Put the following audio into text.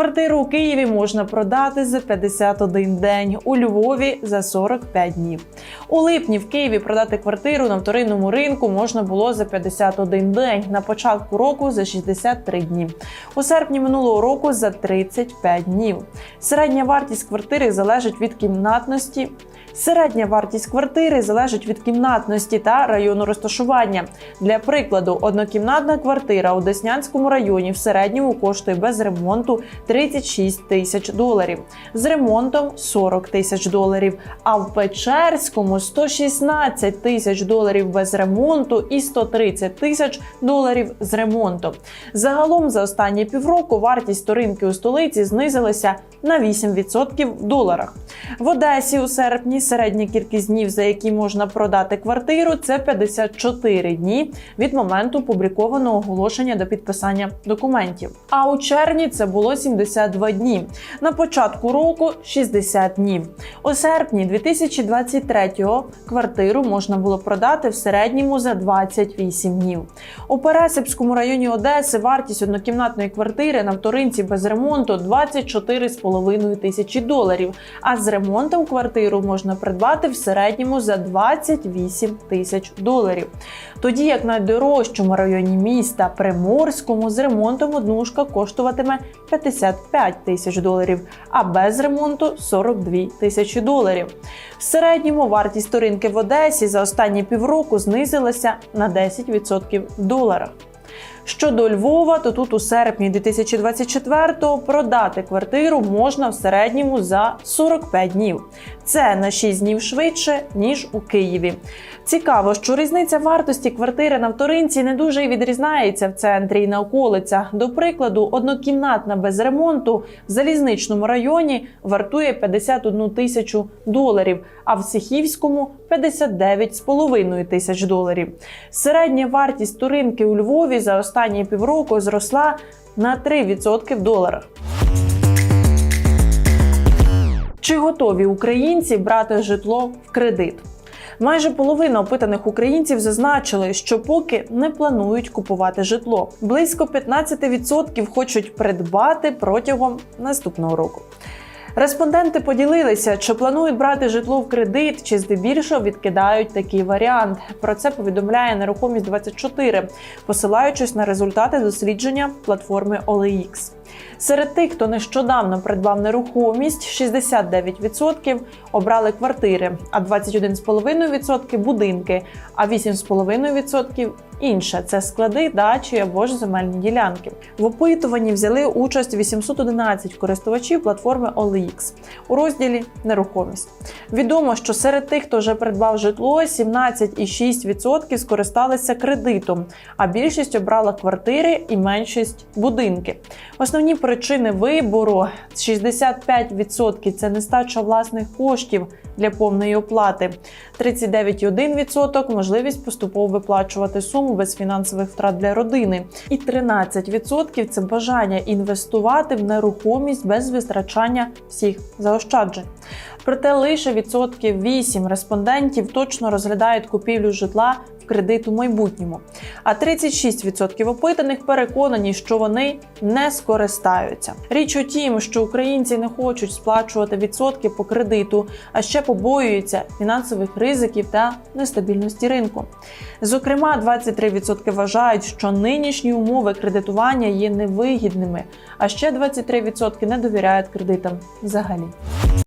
Квартиру у Києві можна продати за 51 день, у Львові за 45 днів. У липні в Києві продати квартиру на вторинному ринку можна було за 51 день, на початку року за 63 дні. У серпні минулого року за 35 днів. Середня вартість квартири залежить від кімнатності. Середня вартість квартири залежить від кімнатності та району розташування. Для прикладу, однокімнатна квартира у Деснянському районі в середньому коштує без ремонту 36 тисяч доларів, з ремонтом 40 тисяч доларів. А в Печерському 116 тисяч доларів без ремонту і 130 тисяч доларів з ремонтом. Загалом за останні півроку вартість сторінки у столиці знизилася на 8% в доларах. В Одесі у серпні середня кількість днів, за які можна продати квартиру, це 54 дні від моменту опублікованого оголошення до підписання документів. А у червні це було 72 дні. На початку року 60 днів. У серпні 2023-го квартиру можна було продати в середньому за 28 днів. У Пересипському районі Одеси вартість однокімнатної квартири на вторинці без ремонту 24,5 тисячі доларів. А з ремонтом квартиру можна придбати в середньому за 28 тисяч доларів. Тоді як на найдорожчому районі міста Приморському з ремонтом однушка коштуватиме 55 тисяч доларів, а без ремонту 42 тисячі доларів. В середньому вартість сторінки в Одесі за останні півроку знизилася на 10% в доларах. Щодо Львова, то тут у серпні 2024-го продати квартиру можна в середньому за 45 днів. Це на 6 днів швидше ніж у Києві. Цікаво, що різниця вартості квартири на вторинці не дуже й відрізняється в центрі і на околицях. До прикладу, однокімнатна без ремонту в залізничному районі вартує 51 тисячу доларів, а в Сихівському 59,5 тисяч доларів. Середня вартість вторинки у Львові за останні півроку зросла на 3% в доларах. Чи готові українці брати житло в кредит? Майже половина опитаних українців зазначили, що поки не планують купувати житло. Близько 15% хочуть придбати протягом наступного року. Респонденти поділилися, чи планують брати житло в кредит, чи здебільшого відкидають такий варіант. Про це повідомляє нерухомість 24 посилаючись на результати дослідження платформи OLX. Серед тих, хто нещодавно придбав нерухомість, 69% обрали квартири, а 21,5% будинки, а 8,5% інше це склади, дачі або ж земельні ділянки. В опитуванні взяли участь 811 користувачів платформи OLX у розділі нерухомість. Відомо, що серед тих, хто вже придбав житло, 17,6% скористалися кредитом, а більшість обрала квартири і меншість будинки. Основні причини вибору. 65% – це нестача власних коштів для повної оплати, 39,1% – можливість поступово виплачувати суму без фінансових втрат для родини, і 13% – це бажання інвестувати в нерухомість без витрачання всіх заощаджень. Проте лише відсотків 8 респондентів точно розглядають купівлю житла кредит у майбутньому. А 36% опитаних переконані, що вони не скористаються. Річ у тім, що українці не хочуть сплачувати відсотки по кредиту, а ще побоюються фінансових ризиків та нестабільності ринку. Зокрема, 23% вважають, що нинішні умови кредитування є невигідними, а ще 23% не довіряють кредитам взагалі.